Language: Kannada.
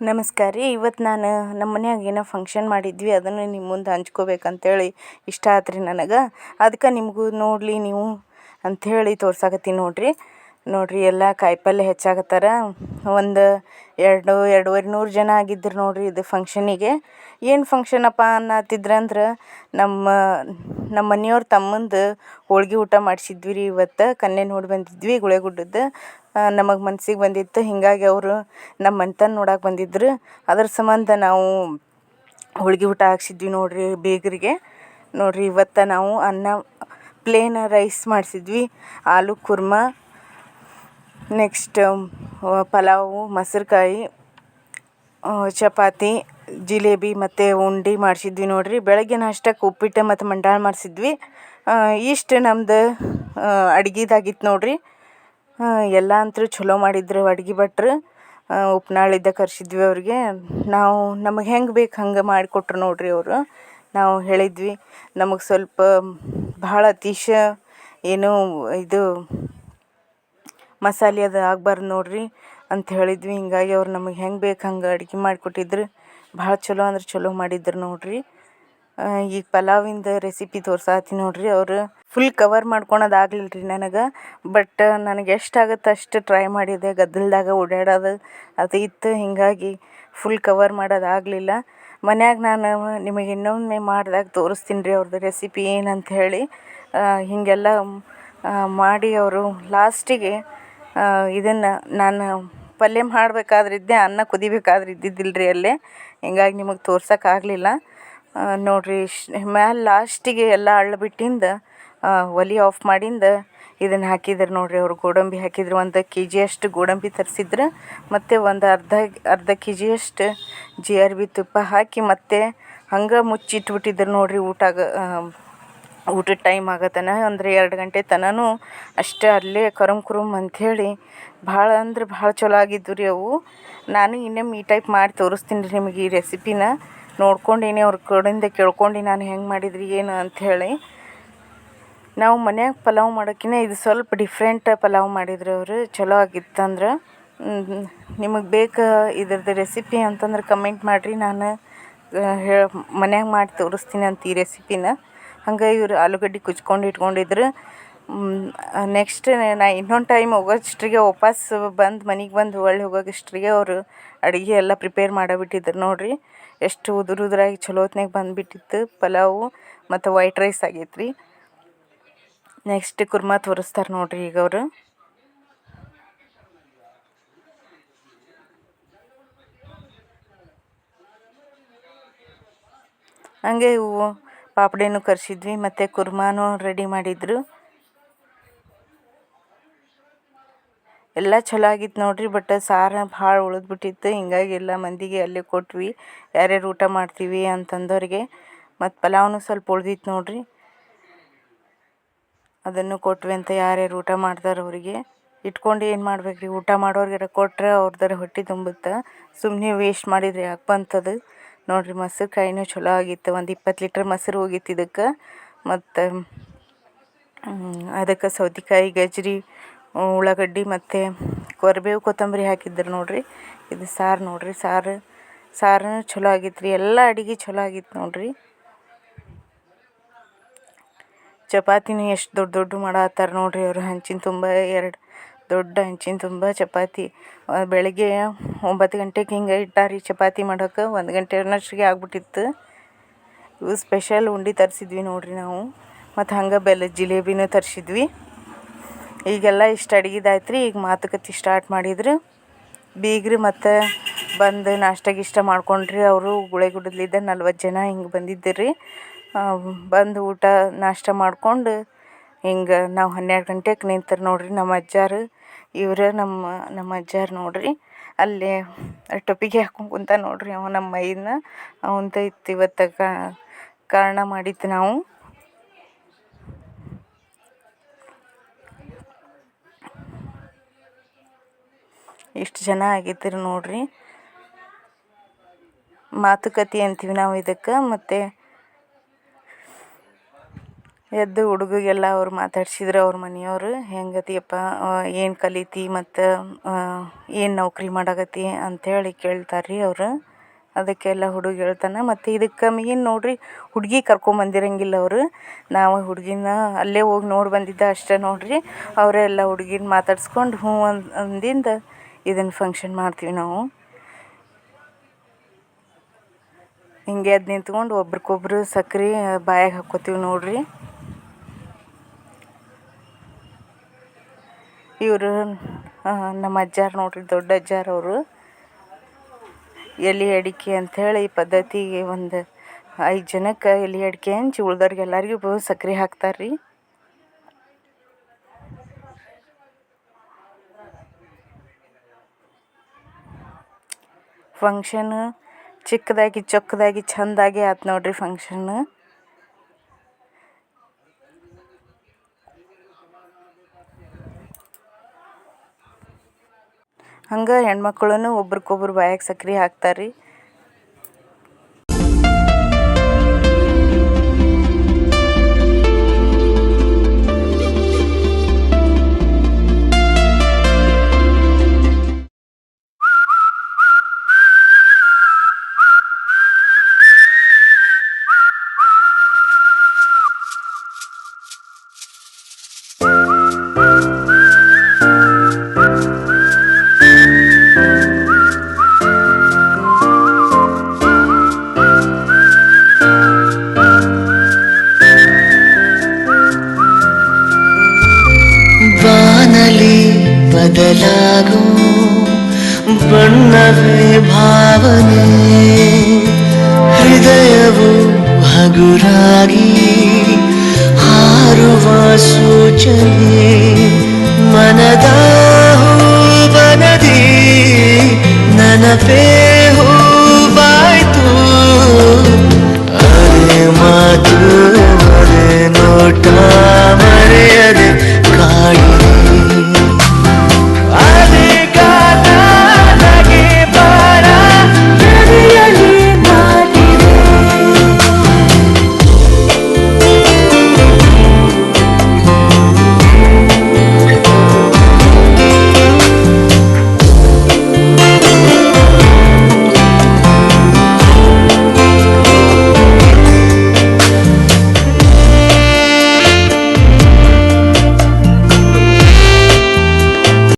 ನಮಸ್ಕಾರ ರೀ. ಇವತ್ತು ನಾನು ನಮ್ಮ ಮನ್ಯಾಗ ಏನೋ ಫಂಕ್ಷನ್ ಮಾಡಿದ್ವಿ, ಅದನ್ನು ನಿಮ್ಮ ಮುಂದೆ ಹಂಚ್ಕೋಬೇಕಂತೇಳಿ ಇಷ್ಟ ಆಯ್ತು ರೀ ನನಗೆ. ಅದಕ್ಕೆ ನಿಮಗೂ ನೋಡಲಿ ನೀವು ಅಂಥೇಳಿ ತೋರ್ಸಾಕತ್ತೀನಿ ನೋಡಿರಿ. ನೋಡಿರಿ ಎಲ್ಲ ಕಾಯಿಪಲ್ಲೆ ಹೆಚ್ಚಾಗತ್ತಾರ. ಒಂದು ಎರಡು, ಎರಡೂವರೆ ನೂರು ಜನ ಆಗಿದ್ರು ನೋಡ್ರಿ ಇದು ಫಂಕ್ಷನಿಗೆ ಏನು ಫಂಕ್ಷನಪ್ಪ ಅನ್ನತ್ತಿದ್ರಂದ್ರೆ ನಮ್ಮ ನಮ್ಮ ಮನೆಯವ್ರ ತಮ್ಮಂದು ಹೋಳ್ಗೆ ಊಟ ಮಾಡಿಸಿದ್ವಿ ರೀ ಇವತ್ತು. ಕನ್ಯೆ ನೋಡಿ ಬಂದಿದ್ವಿ ಗುಳೆಗುಡ್ಡದ್ದು ನಮಗೆ ಮನಸ್ಸಿಗೆ ಬಂದಿತ್ತು. ಹೀಗಾಗಿ ಅವರು ನಮ್ಮ ಮನೆತನ ನೋಡಕ್ಕೆ ಬಂದಿದ್ರು. ಅದ್ರ ಸಂಬಂಧ ನಾವು ಹೋಳ್ಗೆ ಊಟ ಹಾಕ್ಸಿದ್ವಿ ನೋಡ್ರಿ ಬೇಗರಿಗೆ. ನೋಡ್ರಿ ಇವತ್ತು ನಾವು ಅನ್ನ ಪ್ಲೇನ್ ರೈಸ್ ಮಾಡಿಸಿದ್ವಿ. ಆಲೂ ಕುರ್ಮ ನೆಕ್ಸ್ಟ್ ಪಲಾವು ಮೊಸರುಕಾಯಿ ಚಪಾತಿ ಜಿಲೇಬಿ ಮತ್ತು ಉಂಡೆ ಮಾಡಿಸಿದ್ವಿ ನೋಡಿರಿ. ಬೆಳಗ್ಗೆ ನಾಷ್ಟಕ್ಕೆ ಉಪ್ಪಿಟ್ಟು ಮತ್ತು ಮಂಡಾಳು ಮಾಡಿಸಿದ್ವಿ. ಇಷ್ಟು ನಮ್ದು ಅಡ್ಗೆದಾಗಿತ್ತು ನೋಡಿರಿ. ಎಲ್ಲ ಅಂತೂ ಚಲೋ ಮಾಡಿದ್ರು ಅಡ್ಗೆ ಭಟ್ರು. ಉಪ್ನಾಳಿದ್ದ ಕರೆಸಿದ್ವಿ ಅವ್ರಿಗೆ. ನಾವು ನಮಗೆ ಹೆಂಗೆ ಬೇಕು ಹಂಗೆ ಮಾಡಿಕೊಟ್ರು ನೋಡಿರಿ ಅವರು. ನಾವು ಹೇಳಿದ್ವಿ, ನಮಗೆ ಸ್ವಲ್ಪ ಭಾಳ ಅತಿಶ ಏನು ಇದು ಮಸಾಲೆ ಅದು ಆಗ್ಬಾರ್ದು ನೋಡಿರಿ ಅಂತ ಹೇಳಿದ್ವಿ. ಹೀಗಾಗಿ ಅವ್ರು ನಮಗೆ ಹೆಂಗೆ ಬೇಕು ಹಂಗೆ ಅಡ್ಗೆ ಮಾಡಿಕೊಟ್ಟಿದ್ರು. ಭಾಳ ಚಲೋ ಅಂದ್ರೆ ಚಲೋ ಮಾಡಿದ್ರು ನೋಡಿರಿ. ಈಗ ಪಲಾವಿಂದು ರೆಸಿಪಿ ತೋರ್ಸಾತ್ತೀನಿ ನೋಡಿರಿ. ಅವರು ಫುಲ್ ಕವರ್ ಮಾಡ್ಕೊಳೋದು ಆಗ್ಲಿಲ್ಲ ರೀ ನನಗೆ. ಬಟ್ ನನಗೆ ಎಷ್ಟು ಆಗುತ್ತೆ ಅಷ್ಟು ಟ್ರೈ ಮಾಡಿದೆ. ಗದ್ದಲದಾಗ ಓಡಾಡೋದು ಅದು ಇತ್ತು. ಹೀಗಾಗಿ ಫುಲ್ ಕವರ್ ಮಾಡೋದು ಆಗಲಿಲ್ಲ. ಮನ್ಯಾಗ ನಾನು ನಿಮಗೆ ಇನ್ನೊಮ್ಮೆ ಮಾಡಿದಾಗ ತೋರಿಸ್ತೀನಿ ರೀ ಅವ್ರದ್ದು ರೆಸಿಪಿ ಏನಂತ ಹೇಳಿ. ಹೀಗೆಲ್ಲ ಮಾಡಿ ಅವರು ಲಾಸ್ಟಿಗೆ ಇದನ್ನು ನಾನು ಪಲ್ಯ ಮಾಡಬೇಕಾದ್ರಿದ್ದೆ, ಅನ್ನ ಕುದಿಬೇಕಾದ್ರೆ ಇದ್ದಿದ್ದಿಲ್ಲ ರೀ ಅಲ್ಲೇ. ಹಿಂಗಾಗಿ ನಿಮಗೆ ತೋರ್ಸೋಕ್ಕಾಗಲಿಲ್ಲ. ನೋಡಿರಿ ಶ್ ಮ್ಯಾಲೆ ಲಾಸ್ಟಿಗೆ ಎಲ್ಲ ಅಳ್ಳು ಬಿಟ್ಟಿಂದ ಒಲೆ ಆಫ್ ಮಾಡಿಂದ ಇದನ್ನು ಹಾಕಿದ್ರು ನೋಡಿರಿ ಅವರು ಗೋಡಂಬಿ ಹಾಕಿದ್ರು. ಒಂದು ಕೆ ಜಿಯಷ್ಟು ಗೋಡಂಬಿ ತರಿಸಿದ್ರು, ಮತ್ತು ಒಂದು ಅರ್ಧ ಅರ್ಧ ಕೆ ಜಿಯಷ್ಟು ಜಿ ಆರ್ ಬಿ ತುಪ್ಪ ಹಾಕಿ ಮತ್ತು ಹಂಗೆ ಮುಚ್ಚಿಟ್ಬಿಟ್ಟಿದ್ರು ನೋಡಿರಿ ಊಟಾಗ ಊಟದ ಟೈಮ್ ಆಗತನ, ಅಂದರೆ ಎರಡು ಗಂಟೆ ತನಕನೂ ಅಷ್ಟೇ ಅಲ್ಲೇ ಕರುಮ್ ಕುರುಮ್ ಅಂಥೇಳಿ ಭಾಳ ಅಂದ್ರೆ ಭಾಳ ಚಲೋ ಆಗಿದ್ವು ರೀ ಅವು. ನಾನು ಇನ್ನೊಮ್ಮೆ ಈ ಟೈಪ್ ಮಾಡಿ ತೋರಿಸ್ತೀನಿ ರೀ ನಿಮಗೆ ಈ ರೆಸಿಪಿನ ನೋಡ್ಕೊಂಡೀನಿ, ಅವ್ರ ಕಡೆಯಿಂದ ಕೇಳ್ಕೊಂಡು ನಾನು ಹೆಂಗೆ ಮಾಡಿದ್ರಿ, ಏನು ಅಂಥೇಳಿ ನಾವು ಮನ್ಯಾಗ ಪಲಾವ್ ಮಾಡೋಕ್ಕಿಂತ ಇದು ಸ್ವಲ್ಪ ಡಿಫ್ರೆಂಟ್ ಪಲಾವ್ ಮಾಡಿದ್ರು ಅವರು, ಚಲೋ ಆಗಿತ್ತಂದ್ರೆ ನಿಮಗೆ ಬೇಕು ಇದ್ರದ್ದು ರೆಸಿಪಿ ಅಂತಂದ್ರೆ ಕಮೆಂಟ್ ಮಾಡಿರಿ, ನಾನು ಹೇಳಿ ಮನ್ಯಾಗ ಮಾಡಿ ತೋರಿಸ್ತೀನಿ ಅಂತ ಈ ರೆಸಿಪಿನ ಹಂಗೆ ಇವ್ರು ಆಲೂಗಡ್ಡೆ ಕುಚ್ಕೊಂಡು ಇಟ್ಕೊಂಡಿದ್ರು. ನೆಕ್ಸ್ಟ್ ನಾ ಇನ್ನೊಂದು ಟೈಮ್ ಹೋಗೋಷ್ಟ್ರಿಗೆ ವಾಪಸ್ ಬಂದು ಮನೆಗೆ ಬಂದು ಹೊಳ್ಳಿ ಹೋಗೋಷ್ಟರಿಗೆ ಅವರು ಅಡುಗೆ ಎಲ್ಲ ಪ್ರಿಪೇರ್ ಮಾಡಿಬಿಟ್ಟಿದ್ರು ನೋಡಿರಿ. ಎಷ್ಟು ಉದುರು ಉದುರಾಗಿ ಚಲೋ ಹೊತ್ನಾಗ ಬಂದುಬಿಟ್ಟಿತ್ತು ಪಲಾವು ಮತ್ತು ವೈಟ್ ರೈಸ್ ಆಗೈತೆ ರೀ ನೆಕ್ಸ್ಟ್ ಕುರ್ಮಾ ತೋರಿಸ್ತಾರೆ ನೋಡಿರಿ ಈಗ ಅವರು. ಹಂಗೆ ಇವು ಪಾಪಡಿನೂ ಕರ್ಸಿದ್ವಿ, ಮತ್ತು ಕುರ್ಮಾನು ರೆಡಿ ಮಾಡಿದ್ರು. ಎಲ್ಲ ಚಲೋ ಆಗಿತ್ತು ನೋಡ್ರಿ ಬಟ್ ಸಾರು ಭಾಳ ಉಳಿದ್ಬಿಟ್ಟಿತ್ತು. ಹಿಂಗಾಗಿ ಎಲ್ಲ ಮಂದಿಗೆ ಅಲ್ಲೇ ಕೊಟ್ವಿ. ಯಾರ್ಯಾರು ಊಟ ಮಾಡ್ತೀವಿ ಅಂತಂದವ್ರಿಗೆ. ಮತ್ತು ಪಲಾವ್ನು ಸ್ವಲ್ಪ ಉಳ್ದಿತ್ತು ನೋಡಿರಿ. ಅದನ್ನು ಕೊಟ್ವಿ ಅಂತ ಯಾರ್ಯಾರು ಊಟ ಮಾಡ್ತಾರೆ ಅವರಿಗೆ. ಇಟ್ಕೊಂಡು ಏನು ಮಾಡ್ಬೇಕು ರೀ ಊಟ ಮಾಡೋರಿಗೆ ಕೊಟ್ಟರೆ ಅವ್ರದ್ದಾರ ಹೊಟ್ಟೆ ತುಂಬುತ್ತೆ? ಸುಮ್ಮನೆ ವೇಸ್ಟ್ ಮಾಡಿದರೆ ಯಾಕೆ ಬಂತದು? ನೋಡಿರಿ ಮೊಸರು ಕಾಯಿನೂ ಚಲೋ ಆಗಿತ್ತು. ಒಂದು ಇಪ್ಪತ್ತು ಲೀಟ್ರ್ ಮೊಸರು ಹೋಗಿತ್ತು ಇದಕ್ಕೆ ಮತ್ತು ಅದಕ್ಕೆ ಸೌತೆಕಾಯಿ, ಗಜ್ರಿ, ಉಳ್ಳಾಗಡ್ಡಿ ಮತ್ತು ಕೊರಬೇವು ಕೊತ್ತಂಬರಿ ಹಾಕಿದ್ರು ನೋಡಿರಿ. ಇದು ಸಾರು ನೋಡ್ರಿ, ಸಾರು ಸಾರು ಚಲೋ ಆಗಿತ್ತು ರೀ. ಎಲ್ಲ ಅಡುಗೆ ಚಲೋ ಆಗಿತ್ತು ನೋಡಿರಿ. ಚಪಾತಿನೂ ಎಷ್ಟು ದೊಡ್ಡ ದೊಡ್ಡ ಮಾಡತ್ತಾರ ನೋಡಿರಿ ಅವರು. ಹಂಚಿನ ತುಂಬ ಎರಡು ದೊಡ್ಡ ಹಂಚಿನ ತುಂಬ ಚಪಾತಿ. ಬೆಳಗ್ಗೆ ಒಂಬತ್ತು ಗಂಟೆಗೆ ಹಿಂಗೆ ಇಟ್ಟಾರಿ ಚಪಾತಿ ಮಾಡೋಕೆ ಒಂದು ಗಂಟೆ ಅನ್ನೋಷ್ಟಿಗೆ ಆಗ್ಬಿಟ್ಟಿತ್ತು. ಇವು ಸ್ಪೆಷಲ್ ಉಂಡೆ ತರಿಸಿದ್ವಿ ನೋಡಿರಿ ನಾವು. ಮತ್ತು ಹಂಗೆ ಬೆಲ್ಲ, ಜಿಲೇಬಿನೂ ತರಿಸಿದ್ವಿ. ಈಗೆಲ್ಲ ಇಷ್ಟು ಅಡುಗೆದಾಯ್ತು ರೀ ಈಗ ಮಾತುಕತೆ ಸ್ಟಾರ್ಟ್ ಮಾಡಿದ್ರು. ಬೀಗರು ಮತ್ತು ಬಂದು ನಾಷ್ಟ ಗೀಷ್ಟ ಮಾಡ್ಕೊಂಡ್ರಿ. ಅವರು ಗುಳೆಗುಡದಲ್ಲಿದ್ದ ನಲ್ವತ್ತು ಜನ ಹಿಂಗೆ ಬಂದಿದ್ದರು. ರೀ ಬಂದು ಊಟ ನಾಷ್ಟ ಮಾಡ್ಕೊಂಡು ಹಿಂಗೆ ನಾವು ಹನ್ನೆರಡು ಗಂಟೆಗೆ ನಿಂತರು ನೋಡಿರಿ ನಮ್ಮ ಅಜ್ಜಾರು. ಇವರೇ ನಮ್ಮ ನಮ್ಮ ಅಜ್ಜಾರು ನೋಡಿರಿ. ಅಲ್ಲೇ ಟೊಪಿಗೆ ಹಾಕೊಂಡು ಕುಂತ ನೋಡ್ರಿ ಅವ ನಮ್ಮ ಮೈನ. ಅವಂತ ಇತ್ತು ಇವತ್ತು ಕಾರಣ ಮಾಡಿದ್ದು ನಾವು. ಇಷ್ಟು ಜನ ಆಗಿದ್ದರು ನೋಡಿರಿ. ಮಾತುಕತೆ ಅಂತೀವಿ ನಾವು ಇದಕ್ಕೆ, ಮತ್ತು ಎದ್ದು ಹುಡುಗಿಗೆಲ್ಲ ಅವ್ರು ಮಾತಾಡ್ಸಿದ್ರು ಅವ್ರ ಮನೆಯವರು, ಹೆಂಗತಿಯಪ್ಪ ಏನು ಕಲಿತಿ ಮತ್ತು ಏನು ನೌಕರಿ ಮಾಡಕತ್ತಿ? ಅಂಥೇಳಿ ಕೇಳ್ತಾರೆ ರೀ ಅವರು. ಅದಕ್ಕೆಲ್ಲ ಹುಡುಗ ಹೇಳ್ತಾನೆ, ಮತ್ತು ಇದಕ್ಕೆ ಮೇನ್ ನೋಡಿರಿ, ಹುಡುಗಿ ಕರ್ಕೊಂಬಂದಿರಂಗಿಲ್ಲ ಅವರು. ನಾವು ಹುಡುಗಿನ ಅಲ್ಲೇ ಹೋಗಿ ನೋಡಿ ಬಂದಿದ್ದ ಅಷ್ಟೇ ನೋಡಿರಿ. ಅವರೇ ಎಲ್ಲ ಹುಡುಗಿನ ಮಾತಾಡ್ಸ್ಕೊಂಡು ಹ್ಞೂ ಅಂದ್, ಅಂದಿಂದ ಇದನ್ನು ಫಂಕ್ಷನ್ ಮಾಡ್ತೀವಿ ನಾವು. ಹಿಂಗೆ ಎದ್ದು ನಿಂತ್ಕೊಂಡು ಒಬ್ರಿಗೊಬ್ರು ಸಕ್ರೆ ಬಾಯಾಗ ಹಾಕ್ಕೋತೀವಿ ನೋಡಿರಿ. ಇವರು ನಮ್ಮ ಅಜ್ಜಾರು ನೋಡ್ರಿ, ದೊಡ್ಡ ಅಜ್ಜಾರು ಅವರು. ಎಲೆ ಅಡಿಕೆ ಅಂಥೇಳಿ ಈ ಪದ್ಧತಿಗೆ ಒಂದು ಐದು ಜನಕ್ಕೆ ಎಲೆ ಅಡಿಕೆ ಹಂಚಿ ಉಳ್ದವ್ರಿಗೆ ಎಲ್ಲರಿಗೂ ಸಕ್ರೆ ಹಾಕ್ತಾರೆ ರೀ ಫಂಕ್ಷನ್ ಚಿಕ್ಕದಾಗಿ ಚೊಕ್ಕದಾಗಿ ಚೆಂದಾಗಿ ಆಯ್ತು ನೋಡ್ರಿ ಫಂಕ್ಷನ್ ಹಂಗೆ ಹೆಣ್ಮಕ್ಳೂ ಒಬ್ರಿಗೊಬ್ರು ಬಾಯಾಗ ಸಕ್ರೆ ಹಾಕ್ತಾರೆ ಬಣ್ಣವೇ ಭಾವನೆ ಹೃದಯವು ಹಗುರಾಗಿ ಹಾರುವ ಸೂಚನೆ ಮನದ